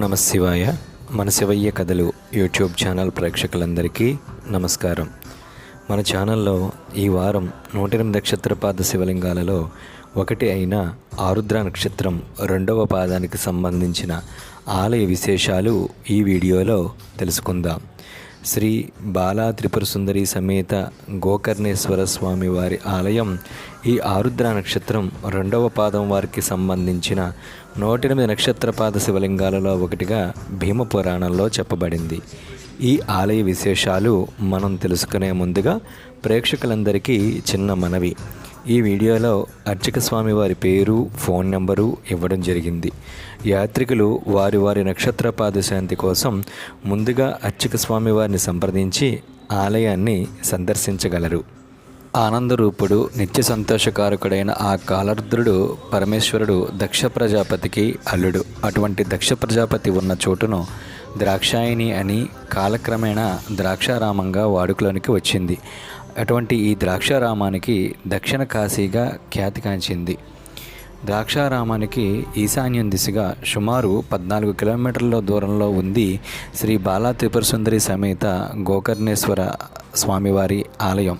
నమ శివాయ. మన శివయ్య కథలు యూట్యూబ్ ఛానల్ ప్రేక్షకులందరికీ నమస్కారం. మన ఛానల్లో ఈ వారం నూట ఎనిమిది నక్షత్రపాద శివలింగాలలో ఒకటి అయిన ఆరుద్ర నక్షత్రం రెండవ పాదానికి సంబంధించిన ఆలయ విశేషాలు ఈ వీడియోలో తెలుసుకుందాం. శ్రీ బాలా త్రిపుర సుందరి సమేత గోకర్ణేశ్వర స్వామి వారి ఆలయం ఈ ఆరుద్ర నక్షత్రం రెండవ పాదం వారికి సంబంధించిన నూట ఎనిమిది నక్షత్రపాద శివలింగాలలో ఒకటిగా భీమ పురాణంలో చెప్పబడింది. ఈ ఆలయ విశేషాలు మనం తెలుసుకునే ముందుగా ప్రేక్షకులందరికీ చిన్న మనవి. ఈ వీడియోలో అర్చక స్వామి వారి పేరు ఫోన్ నెంబరు ఇవ్వడం జరిగింది. యాత్రికులు వారి వారి నక్షత్రపాద శాంతి కోసం ముందుగా అర్చక స్వామి వారిని సంప్రదించి ఆలయాన్ని సందర్శించగలరు. ఆనందరూపుడు నిత్య సంతోషకారకుడైన ఆ కాలరుద్రుడు పరమేశ్వరుడు దక్ష ప్రజాపతికి అల్లుడు. అటువంటి దక్ష ప్రజాపతి ఉన్న చోటును ద్రాక్షాయిని అని కాలక్రమేణా ద్రాక్షారామంగా వాడుకలోనికి వచ్చింది. అటువంటి ఈ ద్రాక్షారామానికి దక్షిణ కాశీగా ఖ్యాతి కాంచింది. ద్రాక్షారామానికి ఈశాన్యం దిశగా సుమారు పద్నాలుగు కిలోమీటర్ల దూరంలో ఉంది శ్రీ బాలా త్రిపుర సుందరి సమేత గోకర్ణేశ్వర స్వామివారి ఆలయం.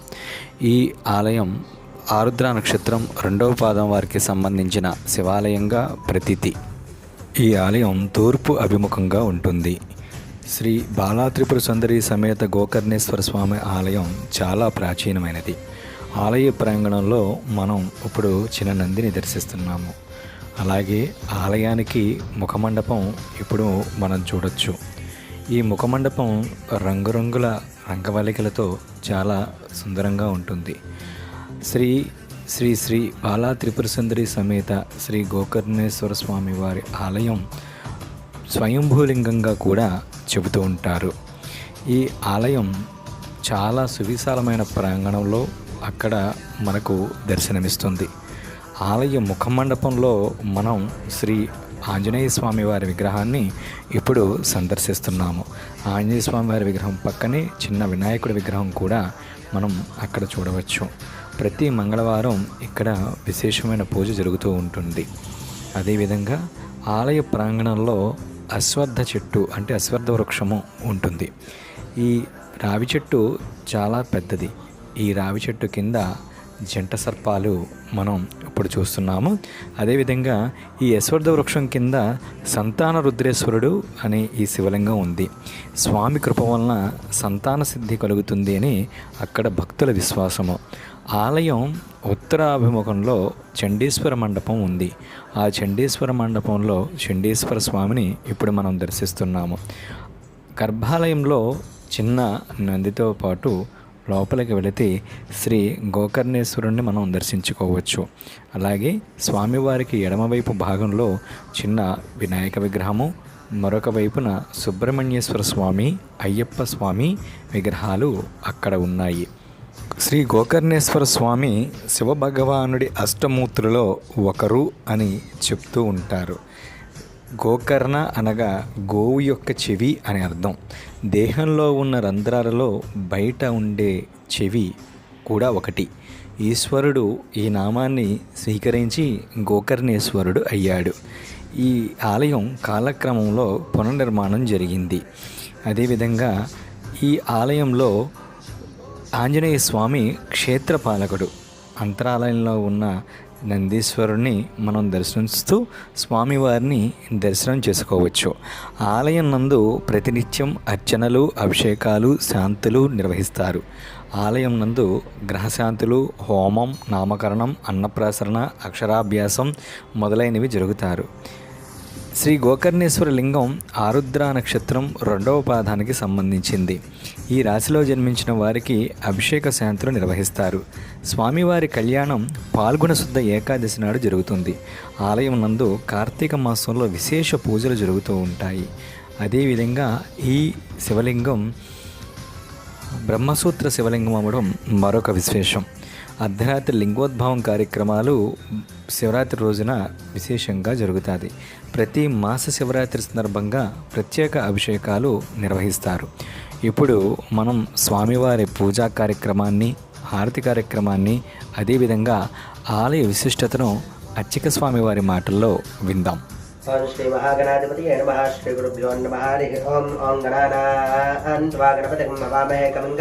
ఈ ఆలయం ఆరుద్ర నక్షత్రం రెండవ పాదం వారికి సంబంధించిన శివాలయంగా ప్రతీతి. ఈ ఆలయం తూర్పు అభిముఖంగా ఉంటుంది. శ్రీ బాలాత్రిపుర సుందరి సమేత గోకర్ణేశ్వర స్వామి ఆలయం చాలా ప్రాచీనమైనది. ఆలయ ప్రాంగణంలో మనం ఇప్పుడు చిన్న నందిని దర్శిస్తున్నాము. అలాగే ఆలయానికి ముఖమండపం ఇప్పుడు మనం చూడొచ్చు. ఈ ముఖమండపం రంగురంగుల రంగవల్లికలతో చాలా సుందరంగా ఉంటుంది. శ్రీ శ్రీ శ్రీ బాలా త్రిపుర సుందరి సమేత శ్రీ గోకర్ణేశ్వర స్వామి వారి ఆలయం స్వయంభూలింగంగా కూడా చెబుతూ ఉంటారు. ఈ ఆలయం చాలా సువిశాలమైన ప్రాంగణంలో అక్కడ మనకు దర్శనమిస్తుంది. ఆలయ ముఖమండపంలో మనం శ్రీ ఆంజనేయ స్వామి వారి విగ్రహాన్ని ఇప్పుడు సందర్శిస్తున్నాము. ఆంజనేయ స్వామి వారి విగ్రహం పక్కనే చిన్న వినాయకుడి విగ్రహం కూడా మనం అక్కడ చూడవచ్చు. ప్రతి మంగళవారం ఇక్కడ విశేషమైన పూజ జరుగుతూ ఉంటుంది. అదేవిధంగా ఆలయ ప్రాంగణంలో అశ్వత్థ చెట్టు అంటే అశ్వత్థ వృక్షము ఉంటుంది. ఈ రావి చెట్టు చాలా పెద్దది. ఈ రావి చెట్టు కింద జంట సర్పాలు మనం ఇప్పుడు చూస్తున్నాము. అదేవిధంగా ఈ యశ్వర్ధ వృక్షం కింద సంతాన రుద్రేశ్వరుడు అనే ఈ శివలింగం ఉంది. స్వామి కృప వలన సంతాన సిద్ధి కలుగుతుంది అని అక్కడ భక్తుల విశ్వాసము. ఆలయం ఉత్తరాభిముఖంలో చండీశ్వర మండపం ఉంది. ఆ చండీశ్వర మండపంలో చండీశ్వర స్వామిని ఇప్పుడు మనం దర్శిస్తున్నాము. గర్భాలయంలో చిన్న నందితో పాటు లోపలికి వెళితే శ్రీ గోకర్ణేశ్వరుణ్ణి మనం దర్శించుకోవచ్చు. అలాగే స్వామివారికి ఎడమవైపు భాగంలో చిన్న వినాయక విగ్రహము మరొక వైపున సుబ్రహ్మణ్యేశ్వర స్వామి అయ్యప్ప స్వామి విగ్రహాలు అక్కడ ఉన్నాయి. శ్రీ గోకర్ణేశ్వర స్వామి శివభగవానుడి అష్టమూర్తులలో ఒకరు అని చెప్తూ ఉంటారు. గోకర్ణ అనగా గోవు యొక్క చెవి అని అర్థం. దేహంలో ఉన్న రంధ్రాలలో బయట ఉండే చెవి కూడా ఒకటి. ఈశ్వరుడు ఈ నామాన్ని స్వీకరించి గోకర్ణేశ్వరుడు అయ్యాడు. ఈ ఆలయం కాలక్రమంలో పునర్నిర్మాణం జరిగింది. అదేవిధంగా ఈ ఆలయంలో ఆంజనేయ స్వామి క్షేత్రపాలకుడు అంతరాలయంలో ఉన్న నందీశ్వరుని మనం దర్శిస్తూ స్వామివారిని దర్శనం చేసుకోవచ్చు. ఆలయం నందు ప్రతినిత్యం అర్చనలు అభిషేకాలు శాంతులు నిర్వహిస్తారు. ఆలయం నందు గ్రహశాంతులు హోమం నామకరణం అన్నప్రాసరణ అక్షరాభ్యాసం మొదలైనవి జరుగుతారు. శ్రీ గోకర్ణేశ్వర లింగం ఆరుద్ర నక్షత్రం రెండవ పాదానికి సంబంధించింది. ఈ రాశిలో జన్మించిన వారికి అభిషేక శాంతులు నిర్వహిస్తారు. స్వామివారి కళ్యాణం పాల్గొన శుద్ధ ఏకాదశి నాడు జరుగుతుంది. ఆలయం నందు కార్తీక మాసంలో విశేష పూజలు జరుగుతూ ఉంటాయి. అదేవిధంగా ఈ శివలింగం బ్రహ్మసూత్ర శివలింగం అవ్వడం మరొక విశేషం. అర్ధరాత్రి లింగోద్భవం కార్యక్రమాలు శివరాత్రి రోజున విశేషంగా జరుగుతుంది. ప్రతి మాస శివరాత్రి సందర్భంగా ప్రత్యేక అభిషేకాలు నిర్వహిస్తారు. ఇప్పుడు మనం స్వామివారి పూజా కార్యక్రమాన్ని హారతి కార్యక్రమాన్ని అదేవిధంగా ఆలయ విశిష్టతను అర్చక స్వామివారి మాటల్లో విందాం. ఓం శ్రీ మహాగణాధిపతి నమ. శ్రీ గురుభ్యో నమ. హరి ఓం ఓం గణానా గణపతి మవామహే కమిం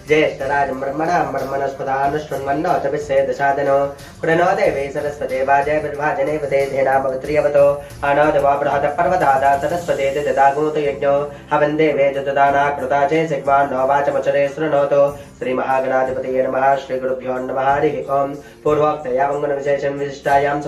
గవేడాముపవస్తమస్తమో జ్యేష్ఠరాజం బ్రహ్మణాం బ్రహ్మణస్పదానుష్ణ్వన్నోతభిస్సే దశాదనో పురణో దేవే సరస్వతే వాజయ విర్భాజనే పదే ధేనామవత్రియవతో అనాదవా బృహద పర్వదాద సరస్వతే దదాగూత యజ్ఞో హవం దేవే దదానా కృతా చే సిగ్వాన్నో వాచమచరే శృణోతో శ్రీ మహాగణాధిపతి నమ శ్రీ గురుభ్యో నమ హరి ఓం పూర్వోక్తయా మంగళ విశేషం విశిష్టాయాం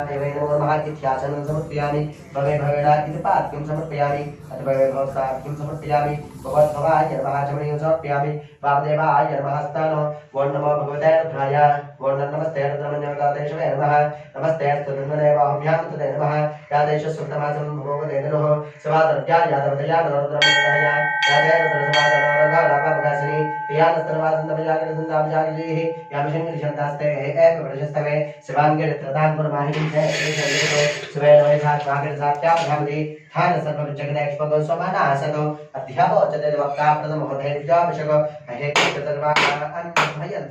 वैवैवोमातिथ्यासनं समर्पयामि भवेभवेडा इति पात्किं समर्पयामि अथ भवेभवसात्किं समर्पयामि भवद्भवाय नमः चमणीं समर्पयामि वामदेवाय नमः स्थानो वो नमो भगवते रुद्राय गोर्णन्नमस्ते नमस्ते नमः नमस्ते स्तुनन्दनेवाभ्यान्तते नमः यादेश सुन्दमासं भोगते नरोः सुवासरत्या यादवतया मनोरुद्रमन्दया यादेन सरसमादनोरगालापापकाशिनी प्रियानस्तनवासन्दमजागरसन्दामजागिरीः यामिषङ्गिरिशन्तास्ते एव प्रशस्तवे शिवाङ्गिरित्रताङ्गुरमाहिनी च सुवे नोयसाक्षाग्रसाक्षाभ्यामति शिवाङ्गिरित्रदां पुरमाहिनीं शिवेणोयसात्मागिरिसात्याभ्यामति स्थान सर्वविजगदेक्ष्पगो स्वमानासनो अध्यावोचते वक्ता प्रथमहोधैर्याभिषक अहेकृतर्वान्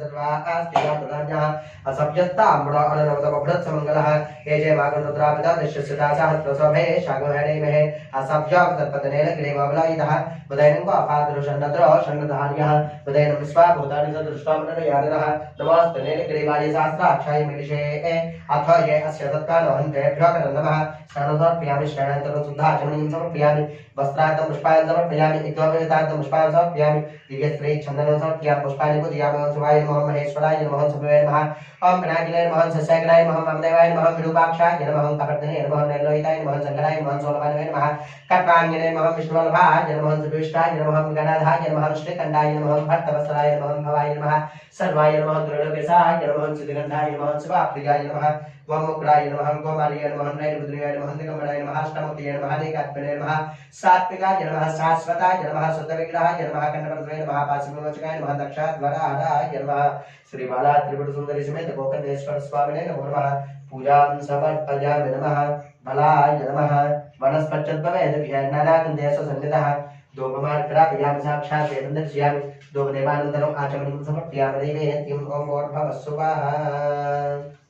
सर्वा आस्तियातदान्यः असभ्यस्ताम्रो अननवतमभृत्समङ्गलः ये जय मागरुद्रापिता निश्चिता सहस्रसभे शागोहरेमहे असभ्याक्तपतनेन गिरिमबलायितः उदयनं वापादृशन्नद्रो षण्णधान्यः उदयनं विश्वाभूतानि सदृष्ट्वा मननयानिनः नमोस्तनेन गिरिवाय शास्त्राक्षाय मिलिषे अथ ये अस्य तत्कालहन्तेभ्यो नमः शरणसमर्पयामि शरणन्तरं सुधाचमनीं समर्पयामि वस्त्रार्थं पुष्पान् समर्पयामि इत्थोपवेतार्थं पुष्पान् समर्पयामि दिव्यस्त्री छन्दनं समर्पयामि पुष्पाणि पूजयामि शिवाय नमः, महेश्वराय नमः, सुभवे नमः ओम पिनाकिले नमः सस्यकलाय नमः, ममदेवाय नमः, विरूपाक्षाय नमः कपर्दने नमः, निर्लोहिताय नमः शंकराय नमः सोलभानवे नमः कपान्यने नमः विष्णुवल्भाय नमः सुविष्टाय नमः गणाधाय नमः श्रीकण्ठाय नमः भट्टवस्त्राय नमः, भवाय नमः, सर्वाय नमः द्रव्यसाय नमः सिद्धगन्धाय नमः शिवाप्रियाय नमः वमुक्राय नमः गोमार्याय नमः नैरुद्रियाय नमः दिगम्बराय नमः अष्टमुखिये नमः नेकात्मने नमः सात्विकाय नमः, शाश्वताय नमः शुद्धविग्रहाय नमः कण्डवर्धवे नमः पाशिविमोचकाय नमः दक्षाध्वराय नमः श्रीबाला त्रिपुर सुंदरी समेत गोकर्णेश्वर स्वामिने नमो नमः, पूजां समर्पयामि नमः, बलाय नमः वनस्पत्यद्भवेदभ्यः नानागन्धेषु सन्निधः धूपमार्ग्रापयामि साक्षात् एवं दर्शयामि धूपदेवानन्तरम् आचमनीं समर्पयामि दैवे यत्किं ॐ भवस्सुवाः हस्तो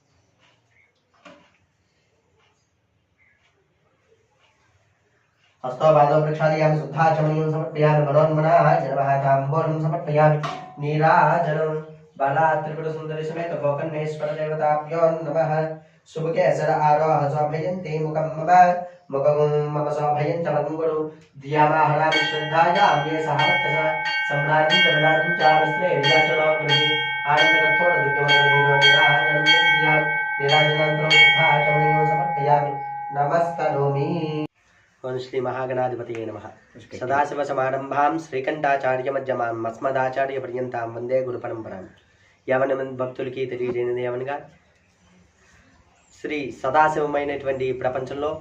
हस्तपादौ प्रक्षालयामि शुद्धाचमनीयं समर्पयामि मनोन्मना जनवः ताम्बूलं समर्पयामि। नीराजनं बाला त्रिपुरसुन्दरी समेत गोकर्णेश्वर देवताभ्यो नमः। शुभकेसर आरोह शोभयन्ते मुखं मम मुखं मम शोभयञ्च मङ्गुरु धियामाहरामि श्रद्धायां ये सहरक्षस सम्राज्ञं ఓం శ్రీ మహాగణాధిపతి నమ సదాశివ సమారంభాం శ్రీకంఠాచార్య మధ్యమాం మస్మదాచార్య పర్యంతాం వందే గురు పరంపరాం యవన భక్తులకి తెలియజేయనిది ఏమనగా శ్రీ సదాశివమైనటువంటి ప్రపంచంలో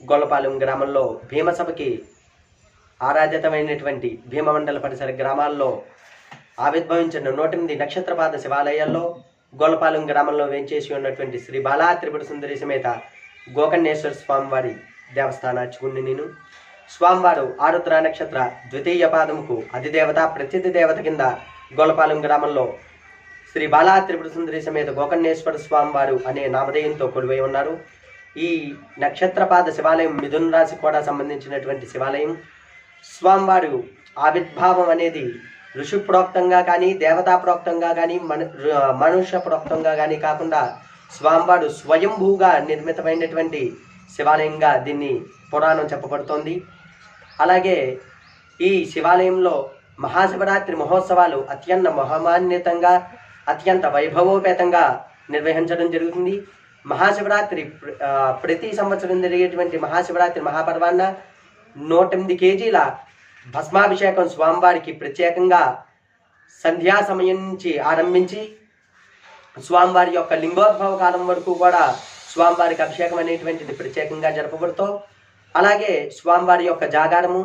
గొల్లపాలెం గ్రామంలో భీమసభకి ఆరాధితమైనటువంటి భీమమండల పరిసర గ్రామాల్లో ఆవిర్భవించిన నూటెనిమిది నక్షత్రపాద శివాలయాల్లో గోలపాలెం గ్రామంలో వేంచేసి ఉన్నటువంటి శ్రీ బాలా త్రిపుర సుందరి సమేత గోకర్ణేశ్వర స్వామివారి దేవస్థానాచుకుని నేను. స్వామివారు ఆరుద్ర నక్షత్ర ద్వితీయ పాదముకు అధిదేవత ప్రసిద్ధి దేవత కింద గోలపాలెం గ్రామంలో శ్రీ బాలా త్రిపుర సుందరి సమేత గోకర్ణేశ్వర స్వామివారు అనే నామధేయంతో కొలువై ఉన్నారు. ఈ నక్షత్రపాద శివాలయం మిథున రాశి కూడా సంబంధించినటువంటి శివాలయం. స్వామివారు ఆవిర్భావం అనేది ఋషి ప్రోక్తంగా కానీ దేవతా ప్రోక్తంగా కానీ మన మనుష్య ప్రోక్తంగా కానీ కాకుండా స్వామివారు స్వయంభూగా నిర్మితమైనటువంటి శివాలయంగా దీన్ని పురాణం చెప్పబడుతోంది. అలాగే ఈ శివాలయంలో మహాశివరాత్రి మహోత్సవాలు అత్యంత మహమాన్యతంగా అత్యంత వైభవోపేతంగా నిర్వహించడం జరుగుతుంది. మహాశివరాత్రి ప్రతి సంవత్సరం జరిగేటువంటి మహాశివరాత్రి మహాపర్వాన్న నూట ఎనిమిది కేజీల భస్మాభిషేకం స్వామివారికి ప్రత్యేకంగా సంధ్యా సమయం నుంచి ఆరంభించి స్వామివారి యొక్క లింగోద్భవ కాలం వరకు కూడా స్వామివారికి అభిషేకం అనేటువంటిది ప్రత్యేకంగా జరపబడుతూ అలాగే స్వామివారి యొక్క జాగారము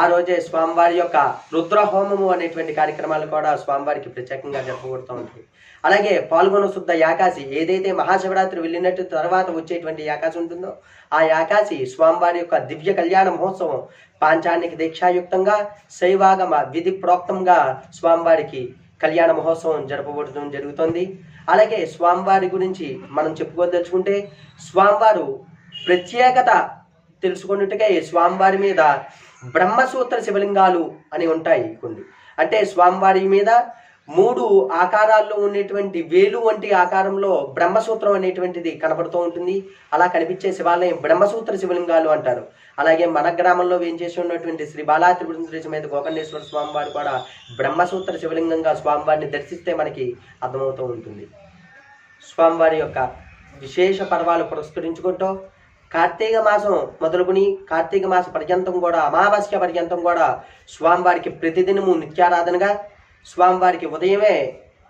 ఆ రోజే స్వామివారి యొక్క రుద్ర హోమము అనేటువంటి కార్యక్రమాలు కూడా స్వామివారికి ప్రత్యేకంగా జరపబడుతూ ఉంటాయి. అలాగే పాల్గొన శుద్ధ యాకాశి ఏదైతే మహాశివరాత్రి వెళ్ళినట్టు తర్వాత వచ్చేటువంటి యాకాశి ఉంటుందో ఆ యాకాశి స్వామివారి యొక్క దివ్య కళ్యాణ మహోత్సవం పాంచానికి దీక్షాయుక్తంగా శైవాగమ విధి ప్రోక్తంగా స్వామివారికి కళ్యాణ మహోత్సవం జరపబడటం జరుగుతుంది. అలాగే స్వామివారి గురించి మనం చెప్పుకోదలుచుకుంటే స్వామివారు ప్రత్యేకత తెలుసుకున్నట్టుగా ఈ స్వామివారి మీద బ్రహ్మసూత్ర శివలింగాలు అని ఉంటాయి కొన్ని అంటే స్వామివారి మీద మూడు ఆకారాల్లో ఉండేటువంటి వేలు వంటి ఆకారంలో బ్రహ్మసూత్రం అనేటువంటిది కనబడుతూ ఉంటుంది. అలా కనిపించే శివాలయం బ్రహ్మసూత్ర శివలింగాలు అంటారు. అలాగే మన గ్రామంలో వేంచేసి ఉన్నటువంటి శ్రీ బాలా త్రిపుర సమేత గోకర్ణేశ్వర స్వామివారు కూడా బ్రహ్మసూత్ర శివలింగంగా స్వామివారిని దర్శిస్తే మనకి అర్థమవుతూ ఉంటుంది. స్వామివారి యొక్క విశేష పర్వాలు పురస్కరించుకుంటూ కార్తీక మాసం మొదలుకుని కార్తీక మాస పర్యంతం కూడా అమావాస్య పర్యంతం కూడా స్వామివారికి ప్రతిదినము నిత్యారాధనగా స్వామివారికి ఉదయమే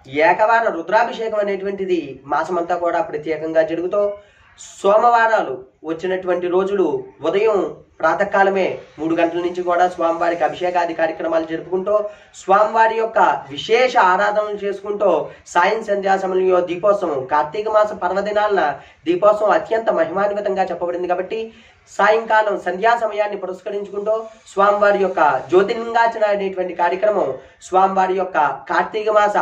ఏకవార రుద్రాభిషేకం అనేటువంటిది మాసమంతా కూడా ప్రత్యేకంగా జరుగుతూ సోమవారాలు వచ్చినటువంటి రోజులు ఉదయం ప్రాతకాలమే మూడు గంటల నుంచి కూడా స్వామివారికి అభిషేకాది కార్యక్రమాలు జరుపుకుంటూ స్వామివారి యొక్క విశేష ఆరాధనలు చేసుకుంటూ సాయం సంధ్యా సమయంలో దీపోత్సవం కార్తీక మాస పర్వదినాలన దీపోత్సవం అత్యంత మహిమాన్వితంగా చెప్పబడింది కాబట్టి సాయంకాలం సంధ్యా సమయాన్ని పురస్కరించుకుంటూ స్వామివారి యొక్క జ్యోతిర్లింగాచన అనేటువంటి కార్యక్రమం స్వామివారి యొక్క కార్తీక మాస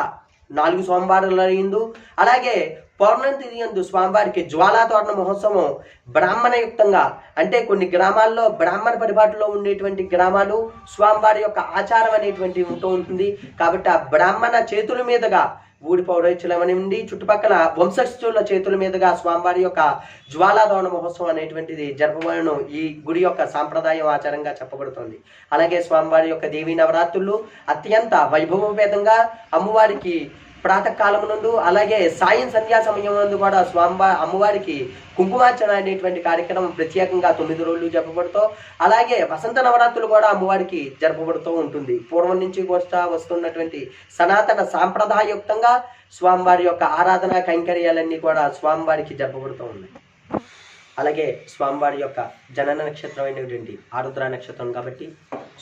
నాలుగు సోమవారాలు అయిందు అలాగే పౌర్ణమి తిథి యందు స్వామివారికి జ్వాలాతోరణ మహోత్సవం బ్రాహ్మణయుక్తంగా అంటే కొన్ని గ్రామాల్లో బ్రాహ్మణ పరిపాటిలో ఉండేటువంటి గ్రామాలు స్వామివారి యొక్క ఆచారం అనేటువంటి ఉంటూ ఉంటుంది. కాబట్టి ఆ బ్రాహ్మణ చేతుల మీదుగా ఊడి ఉండి చుట్టుపక్కల వంశస్థుల చేతుల మీదుగా స్వామివారి యొక్క జ్వాలాదవన మహోత్సవం అనేటువంటిది జరపబడను ఈ గుడి యొక్క సాంప్రదాయం ఆచారంగా చెప్పబడుతుంది. అలాగే స్వామివారి యొక్క దేవీ నవరాత్రులు అత్యంత వైభవపేతంగా అమ్మవారికి ప్రాతకాలం నందు అలాగే సాయం సంధ్యా సమయం నందు కూడా స్వామివారి అమ్మవారికి కుంకుమార్చన అనేటువంటి కార్యక్రమం ప్రత్యేకంగా తొమ్మిది రోజులు జరపబడుతూ అలాగే వసంత నవరాత్రులు కూడా అమ్మవారికి జరపబడుతూ ఉంటుంది. పూర్వం నుంచి వస్తా వస్తున్నటువంటి సనాతన సాంప్రదాయయుక్తంగా స్వామివారి యొక్క ఆరాధన కైంకర్యాలన్నీ కూడా స్వామివారికి జరపబడుతూ ఉన్నాయి. అలాగే స్వామివారి యొక్క జనన నక్షత్రం అయినటువంటి ఆరుద్ర నక్షత్రం కాబట్టి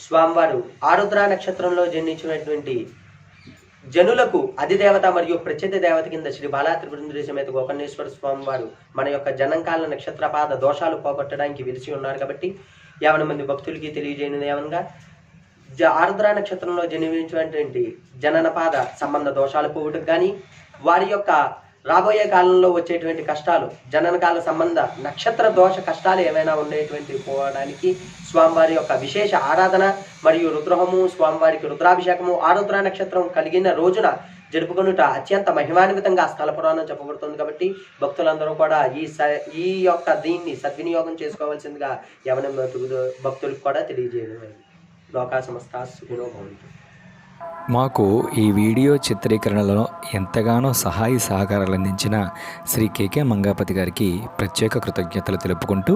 స్వామివారు ఆరుద్ర నక్షత్రంలో జన్మించినటువంటి జనులకు అధిదేవత మరియు ప్రత్యేక దేవత కింద శ్రీ బాలాత్రి త్రిపురంద్రి సమేత గోకర్ణేశ్వర స్వామి వారు మన యొక్క జనంకాల నక్షత్రపాద దోషాలు పోగొట్టడానికి విలిచి ఉన్నారు కాబట్టి యావన మంది భక్తులకి తెలియజేయనిది ఏమనగా జ ఆరుద్ర నక్షత్రంలో జన్మించినటువంటి జననపాద సంబంధ దోషాలు పోవటం కానీ వారి యొక్క రాబోయే కాలంలో వచ్చేటువంటి కష్టాలు జననకాల సంబంధ నక్షత్ర దోష కష్టాలు ఏమైనా ఉండేటువంటి పోవడానికి స్వామివారి యొక్క విశేష ఆరాధన మరియు రుద్రహము స్వామివారికి రుద్రాభిషేకము ఆరుద్ర నక్షత్రం కలిగిన రోజున జరుపుకొనుట అత్యంత మహిమాన్వితంగా స్థల పురాణం చెప్పబడుతుంది కాబట్టి భక్తులందరూ కూడా ఈ స ఈ యొక్క దీన్ని సద్వినియోగం చేసుకోవాల్సిందిగా యవన భక్తులకు కూడా తెలియజేయడం లోకా సమస్త సుఖినో భవంతు. మాకు ఈ వీడియో చిత్రీకరణలో ఎంతగానో సహాయ సహకారాలు అందించిన శ్రీ కేకే మంగాపతి గారికి ప్రత్యేక కృతజ్ఞతలు తెలుపుకుంటూ